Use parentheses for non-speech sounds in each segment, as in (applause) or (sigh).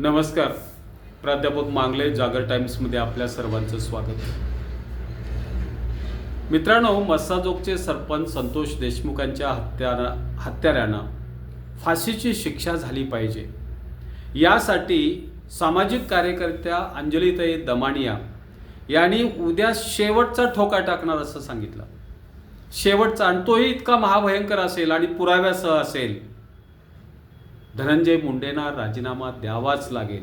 नमस्कार. प्राध्यापक मांगले जागर टाइम्समध्ये आपल्या सर्वांचं स्वागत. मित्रांनो मस्साजोगचे सरपंच संतोष देशमुखांच्या हत्यारा हत्याऱ्यांना फाशीची शिक्षा झाली पाहिजे. यासाठी सामाजिक कार्यकर्त्या अंजलीताई दमानिया यांनी उद्या शेवटचा ठोका टाकणार असं सांगितलं. शेवटचा आणि तोही इतका महाभयंकर असेल आणि पुराव्यासह असेल. धनंजय मुंडेंना राजीनामा द्यावाच लागेल.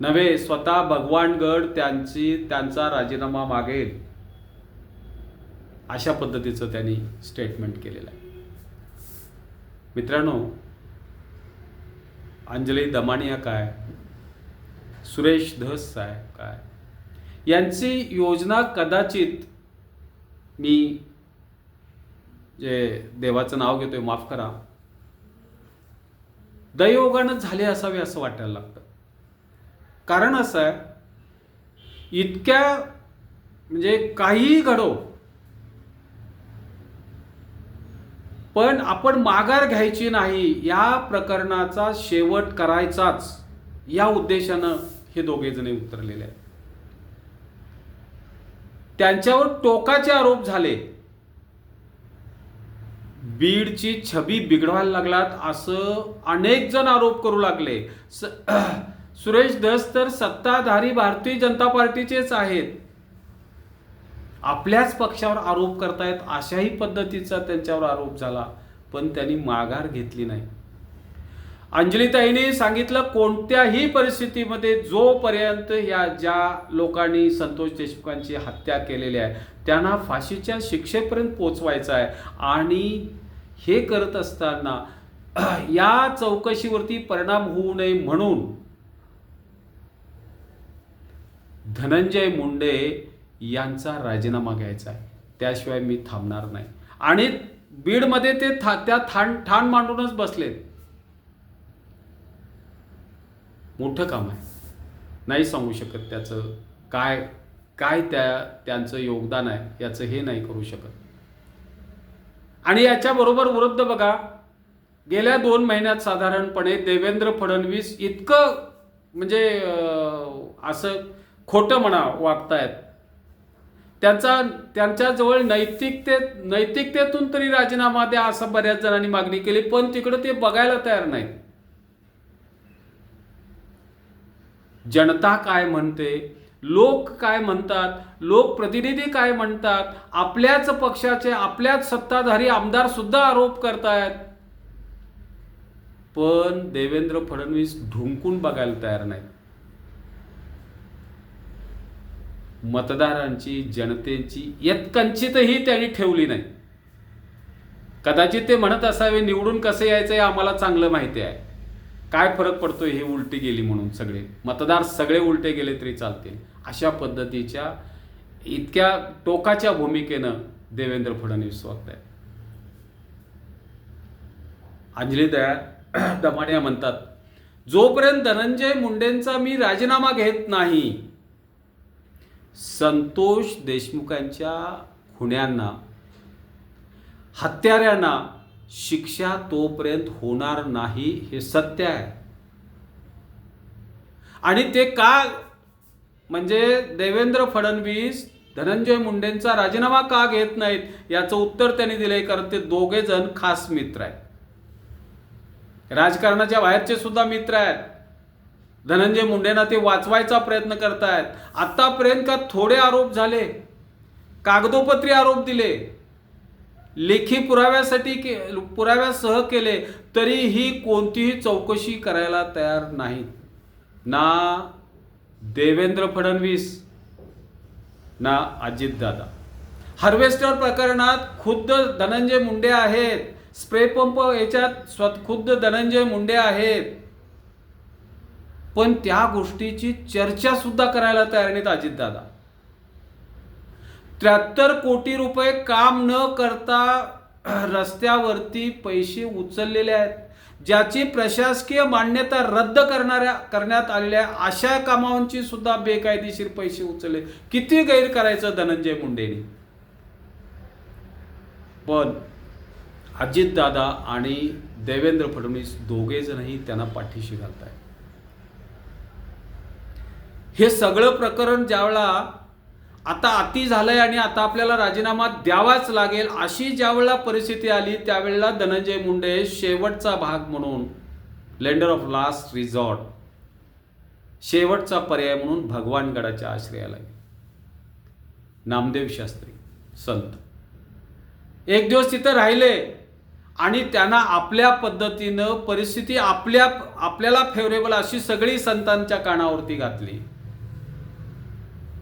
नव्हे स्वतः भगवानगड त्यांची त्यांचा राजीनामा मागेल. अशा पद्धतीचं त्यांनी स्टेटमेंट केलेलं आहे. मित्रांनो अंजली दमानिया काय? सुरेश धस साहेब काय? यांची योजना कदाचित मी जे देवाचं नाव घेतोय माफ करा. दैवोगानं झाले असावे असं वाटायला लागतं. कारण असं आहे इतक्या म्हणजे काहीही घडो पण आपण माघार घ्यायची नाही या प्रकरणाचा शेवट करायचाच या उद्देशानं हे दोघे जण उतरलेले आहेत. त्यांच्यावर टोकाचे आरोप झाले. बीडची छबी बिघडवायला लागलात असं अनेक जण आरोप करू लागले. स- (clears throat) सुरेश धस तर सत्ताधारी भारतीय जनता पार्टीचेच आहेत. आपल्याच पक्षावर आरोप करतायत अशाही पद्धतीचा त्यांच्यावर आरोप झाला पण त्यांनी माघार घेतली नाही. अंजलीताईने सांगितलं कोणत्याही परिस्थितीमध्ये जोपर्यंत या ज्या लोकांनी संतोष देशमुखांची हत्या केलेली आहे त्यांना फाशीच्या शिक्षेपर्यंत पोचवायचं आहे. आणि हे करत असताना (clears throat) या चौकशीवरती परिणाम होऊ नये म्हणून धनंजय मुंडे यांचा राजीनामा घ्यायचा आहे. त्याशिवाय मी थांबणार नाही. आणि बीडमध्ये ते था त्या थान ठाण मांडूनच बसलेत. मोठं काम आहे. नाही सांगू शकत त्याचं काय काय त्या त्यांचं योगदान आहे याचं हे नाही करू शकत. आणि याच्याबरोबर विरुद्ध बघा. गेल्या दोन महिन्यात साधारणपणे देवेंद्र फडणवीस इतकं म्हणजे असं खोटं म्हणा वागतायत. त्यांचा त्यांच्याजवळ नैतिकते नैतिकतेतून तरी राजीनामा द्या असं बऱ्याच जणांनी मागणी केली पण तिकडं ते बघायला तयार नाही जनता काय म्हणते? लोक काय म्हणतात? लोकप्रतिनिधी काय म्हणतात? आपल्याच पक्षाचे आपल्याच सत्ताधारी आमदार सुद्धा आरोप करतायत. पण देवेंद्र फडणवीस ढुंकून बघायला तयार नाहीत. मतदारांची जनतेची यत्कंचितही त्यांनी ठेवली नाही. कदाचित ते म्हणत असावे निवडून कसं यायचं हे आम्हाला चांगलं माहिती आहे. काय फरक पडतोय हे उलटी गेली म्हणून सगळे? मतदार सगळे उलटे गेले तरी चालतील. अशा पद्धतीच्या इतक्या टोकाच्या भूमिकेनं देवेंद्र फडणवीस वागत आहेत अंजली दया दमाडिया (clears throat) म्हणतात जोपर्यंत धनंजय मुंडेंचा मी राजीनामा घेत नाही संतोष देशमुखांच्या खुण्यांना हत्याऱ्यांना शिक्षा तोपर्यंत होणार नाही हे सत्य आहे. आणि ते का म्हणजे देवेंद्र फडणवीस धनंजय मुंडेंचा राजीनामा का घेत नाहीत याचं उत्तर त्यांनी दिलंय कारण ते दोघे जण खास मित्र आहेत. राजकारणाच्या बाहेरचे सुद्धा मित्र आहेत. धनंजय मुंडेंना ते वाचवायचा प्रयत्न करतायत. आतापर्यंत का थोडे आरोप झाले? कागदोपत्री आरोप दिले. लेखी पुराव्यासाठी के पुराव्यासह केले तरीही कोणतीही चौकशी करायला तयार नाही. ना देवेंद्र फडणवीस ना अजितदादा. हार्वेस्टर प्रकरणात खुद्द धनंजय मुंडे आहेत. स्प्रे पंप याच्यात स्वत खुद्द धनंजय मुंडे आहेत. पण त्या गोष्टीची चर्चा सुद्धा करायला तयार नाहीत अजितदादा. त्र्याहत्तर कोटी रुपये काम न करता रस्त्यावरती पैसे उचललेले आहेत. ज्याची प्रशासकीय मान्यता रद्द करणाऱ्या करण्यात आलेल्या अशा कामांची सुद्धा बेकायदेशीर पैसे उचलले. किती गैर करायचं धनंजय मुंडेने? पण अजितदादा आणि देवेंद्र फडणवीस दोघे जणही त्यांना पाठीशी घालत आहेत हे सगळं प्रकरण ज्यावेळा आता अति झालंय आणि आता आपल्याला राजीनामा द्यावाच लागेल अशी ज्यावेळेला परिस्थिती आली त्यावेळेला धनंजय मुंडे शेवटचा भाग म्हणून लेंडर ऑफ लास्ट रिझॉर्ट शेवटचा पर्याय म्हणून भगवानगडाच्या आश्रयाला नामदेव शास्त्री संत. एक दिवस तिथं राहिले आणि त्यांना आपल्या पद्धतीनं परिस्थिती आपल्या आपल्याला फेवरेबल अशी सगळी संतांच्या कानावरती घातली.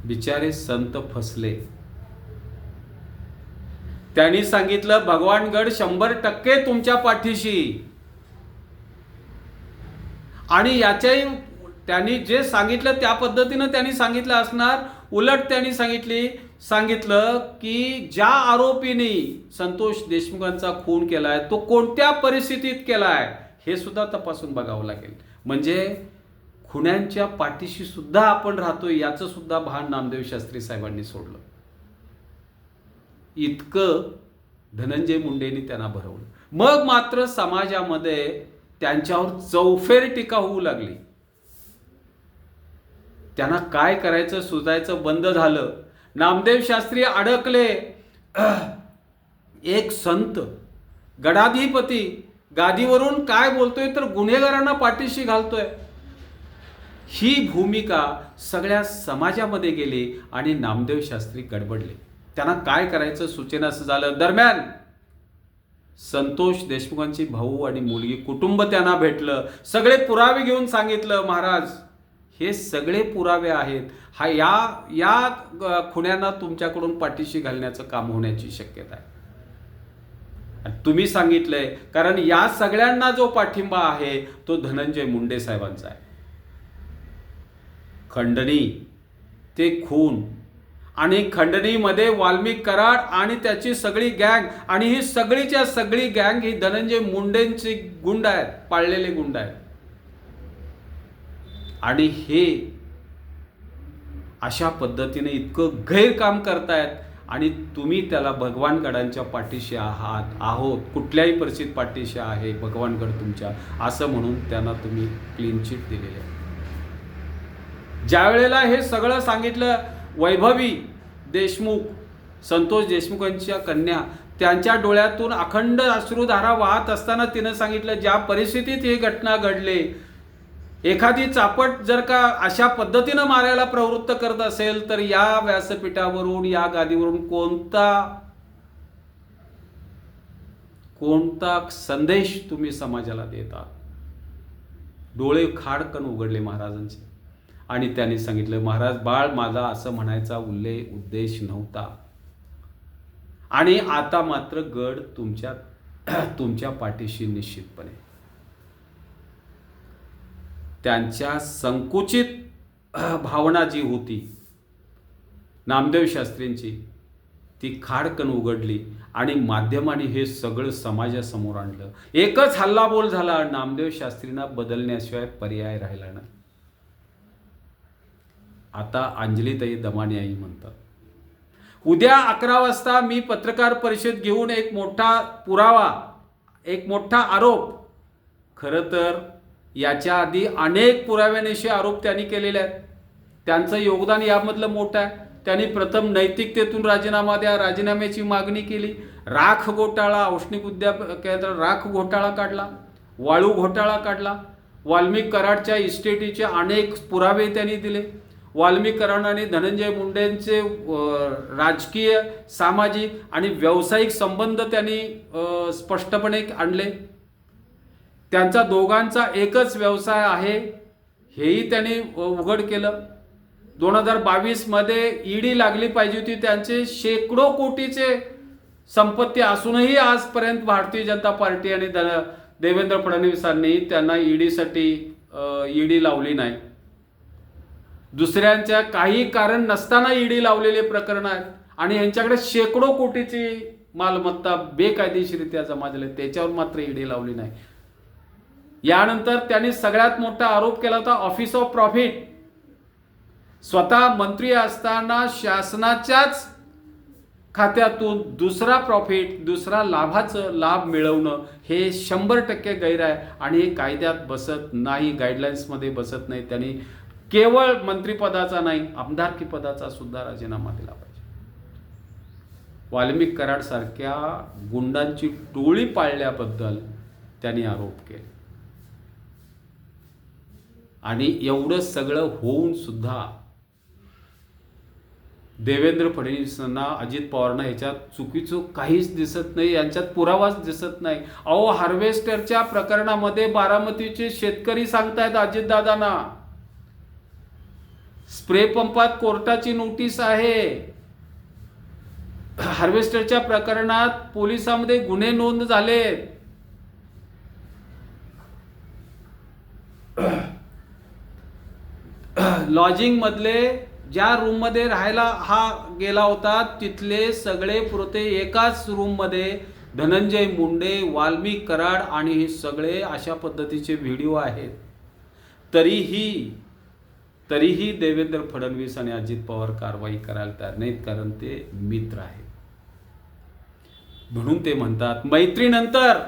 बिचारे संत फसले. त्यांनी सांगितलं भगवानगड शंभर टक्के तुमच्या पाठीशी. आणि याच्याही त्यांनी जे सांगितलं त्या पद्धतीनं त्यांनी सांगितलं असणार. उलट त्यांनी सांगितली सांगितलं की ज्या आरोपींनी संतोष देशमुखांचा खून केलाय तो कोणत्या परिस्थितीत केलाय हे सुद्धा तपासून बघावं लागेल. म्हणजे हो. खुण्यांच्या पाठीशी सुद्धा आपण राहतोय याचं सुद्धा भान नामदेव शास्त्री साहेबांनी सोडलं. इतकं धनंजय मुंडेंनी त्यांना भरवलं. मग मात्र समाजामध्ये त्यांच्यावर चौफेर टीका होऊ लागली. त्यांना काय करायचं सुचायचं बंद झालं. नामदेव शास्त्री अडकले. एक संत गडाधिपती गादीवरून काय बोलतोय तर गुन्हेगारांना पाठीशी घालतोय. ही भूमिका सगळ्या समाजामध्ये गेली आणि नामदेव शास्त्री गडबडले. त्यांना काय करायचं सूचना असं झालं. दरम्यान संतोष देशमुखांची भाऊ आणि मुलगी कुटुंब त्यांना भेटलं. सगळे पुरावे घेऊन सांगितलं महाराज हे सगळे पुरावे आहेत. हा या या खुण्यांना तुमच्याकडून पाठीशी घालण्याचं काम होण्याची शक्यता आहे. तुम्ही सांगितलंय कारण या सगळ्यांना जो पाठिंबा आहे तो धनंजय मुंडे साहेबांचा आहे. खंडणी ते खून. आणि खंडणीमध्ये वाल्मिक कराड आणि त्याची सगळी गँग. आणि ही सगळीच्या सगळी गँग ही धनंजय मुंडेंची गुंड आहेत पाळलेले गुंड आहेत. आणि हे अशा पद्धतीने इतकं गैरकाम करतायत. आणि तुम्ही त्याला भगवानगडांच्या पाठीशी आहात आहोत. कुठल्याही परिस्थितीत पाठीशी आहे भगवानगड तुमच्या. असं म्हणून त्यांना तुम्ही क्लीन चिट दिलेली आहे ज्या वेळेला हे सगळं सांगितलं वैभवी देशमुख संतोष देशमुखांच्या कन्या त्यांच्या डोळ्यातून अखंड अश्रुधारा वाहत असताना तिनं सांगितलं ज्या परिस्थितीत ही घटना घडली एखादी चापट जर का अशा पद्धतीनं मारायला प्रवृत्त करत असेल तर या व्यासपीठावरून या गादीवरून कोणता कोणता संदेश तुम्ही समाजाला देता? डोळे खाडकन उघडले महाराजांचे. आणि त्यांनी सांगितलं महाराज बाळ माझा असं म्हणायचा उल्लेख उद्देश नव्हता. आणि आता मात्र गड तुमच्या (clears throat) तुमच्या पाठीशी निश्चितपणे. त्यांच्या संकुचित (clears throat) भावना जी होती नामदेव शास्त्रींची ती खाडकन उघडली आणि माध्यमांनी हे सगळं समाजासमोर आणलं. एकच हल्लाबोल झाला नामदेव शास्त्रींना बदलण्याशिवाय पर्याय राहिला नाही. आता अंजलीताई दमानियाई आई म्हणतात. उद्या अकरा वाजता मी पत्रकार परिषद घेऊन एक मोठा पुरावा एक मोठा आरोप खरं तर याच्या आधी अनेक पुराव्यानिशी आरोप त्यांनी केलेले आहेत. त्यांचं योगदान यामधलं मोठं आहे. त्यांनी प्रथम नैतिकतेतून राजीनामा द्या राजीनाम्याची मागणी केली. राख घोटाळा औष्णिक उद्याप केंद्र राख घोटाळा काढला वाळू घोटाळा काढला. वाल्मिक कराडच्या इस्टेटीचे अनेक पुरावे त्यांनी दिले. वाल्मीकरण आणि धनंजय मुंडेंचे राजकीय सामाजिक आणि व्यावसायिक संबंध त्यांनी स्पष्टपणे आणले. त्यांचा दोघांचा एकच व्यवसाय आहे हेही त्यांनी उघड केलं. दोन हजार बावीसमध्ये ईडी लागली पाहिजे होती त्यांचे शेकडो कोटीचे संपत्ती असूनही आजपर्यंत भारतीय जनता पार्टी आणि द- देवेंद्र फडणवीसांनी त्यांना ईडीसाठी ईडी लावली नाही. दुसऱ्यांच्या काही कारण नसताना ईडी लावलेले प्रकरण आहेत आणि यांच्याकडे शेकडो कोटीची मालमत्ता बेकायदेशीरित्या जमा झाली त्याच्यावर मात्र ईडी लावली नाही. यानंतर त्यांनी सगळ्यात मोठा आरोप केला होता ऑफिस ऑफ प्रॉफिट स्वतः मंत्री असताना शासनाच्याच खात्यातून दुसरा प्रॉफिट दुसरा लाभाचं लाभ मिळवणं हे शंभर टक्के गैर आहे आणि हे कायद्यात बसत नाही गाईडलाईन्समध्ये बसत नाही. त्यांनी केवळ मंत्रिपदाचा नाही आमदारकी पदाचा सुद्धा राजीनामा दिला पाहिजे. वाल्मिक कराडसारख्या गुंडांची टोळी पाळल्याबद्दल त्यांनी आरोप केले. आणि एवढं सगळं होऊन सुद्धा देवेंद्र फडणवीसांना अजित पवारांना ह्याच्यात चुकीचं काहीच दिसत नाही यांच्यात पुरावाच दिसत नाही. अहो हार्वेस्टरच्या प्रकरणामध्ये बारामतीचे शेतकरी सांगतायत अजितदादांना. स्प्रे पंपात कोर्टाची नोटीस आहे. हार्वेस्टरच्या प्रकरणात पोलिसांमध्ये गुन्हे नोंद झालेत लॉजिंग मधले ज्या रूममध्ये राहायला हा गेला होता तिथले सगळे पुरते एकाच रूममध्ये धनंजय मुंडे वाल्मिक कराड आणि हे सगळे अशा पद्धतीचे व्हिडिओ आहेत. तरीही तरीही देवेंद्र फडणवीस आणि अजित पवार कारवाई करायला तयार नाहीत कारण ते मित्र आहेत. म्हणून ते म्हणतात मैत्रीनंतर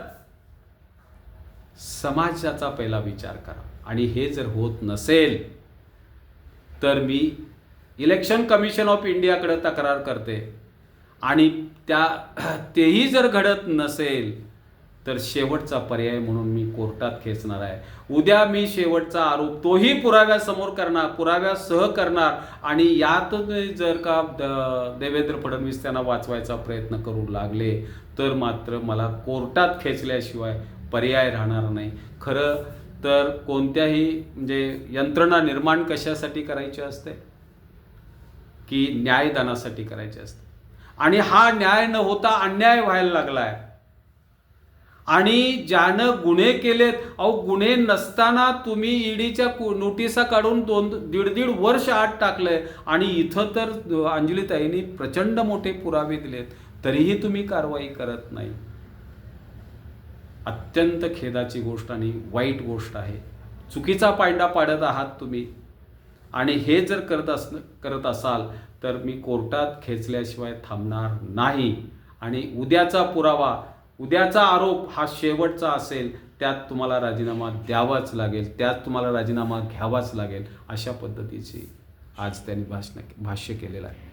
समाजाचा पहिला विचार करा. आणि हे जर होत नसेल तर मी इलेक्शन कमिशन ऑफ इंडियाकडे तक्रार करते. आणि त्या (clears throat) तेही जर घडत नसेल तर शेवटचा पर्याय म्हणून मी कोर्टात खेचणार आहे. उद्या मी शेवटचा आरोप तोही पुराव्यासमोर करणार पुराव्यासह करणार आणि यात जर का द- देवेंद्र फडणवीस त्यांना वाचवायचा प्रयत्न करू लागले तर मात्र मला कोर्टात खेचल्याशिवाय पर्याय राहणार नाही. खरं तर कोणत्याही म्हणजे यंत्रणा निर्माण कशासाठी करायची असते? की न्यायदानासाठी करायची असते? आणि हा न्याय न होता अन्याय व्हायला लागला आहे आणि ज्यानं गुन्हे केलेत अहो गुन्हे नसताना तुम्ही ईडीच्या नोटिसा काढून दोन दीड दीड वर्ष आत टाकलंय. आणि इथं तर अंजलीताईंनी प्रचंड मोठे पुरावे दिलेत. तरीही तुम्ही कारवाई करत नाही. अत्यंत खेदाची गोष्ट आणि वाईट गोष्ट आहे. चुकीचा पायंडा पाडत आहात तुम्ही. आणि हे जर करत अस करत असाल तर मी कोर्टात खेचल्याशिवाय थांबणार नाही. आणि उद्याचा पुरावा उद्याचा आरोप हा शेवटचा असेल त्यात तुम्हाला राजीनामा द्यावाच लागेल त्यात तुम्हाला राजीनामा घ्यावाच लागेल अशा पद्धतीची आज त्यांनी भाषण भाष्य केलेलं आहे.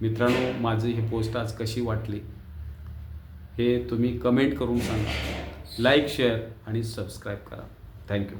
मित्रांनो माझी ही पोस्ट आज कशी वाटली हे तुम्ही कमेंट करून सांगा. लाईक शेअर आणि सबस्क्राईब करा. Thank you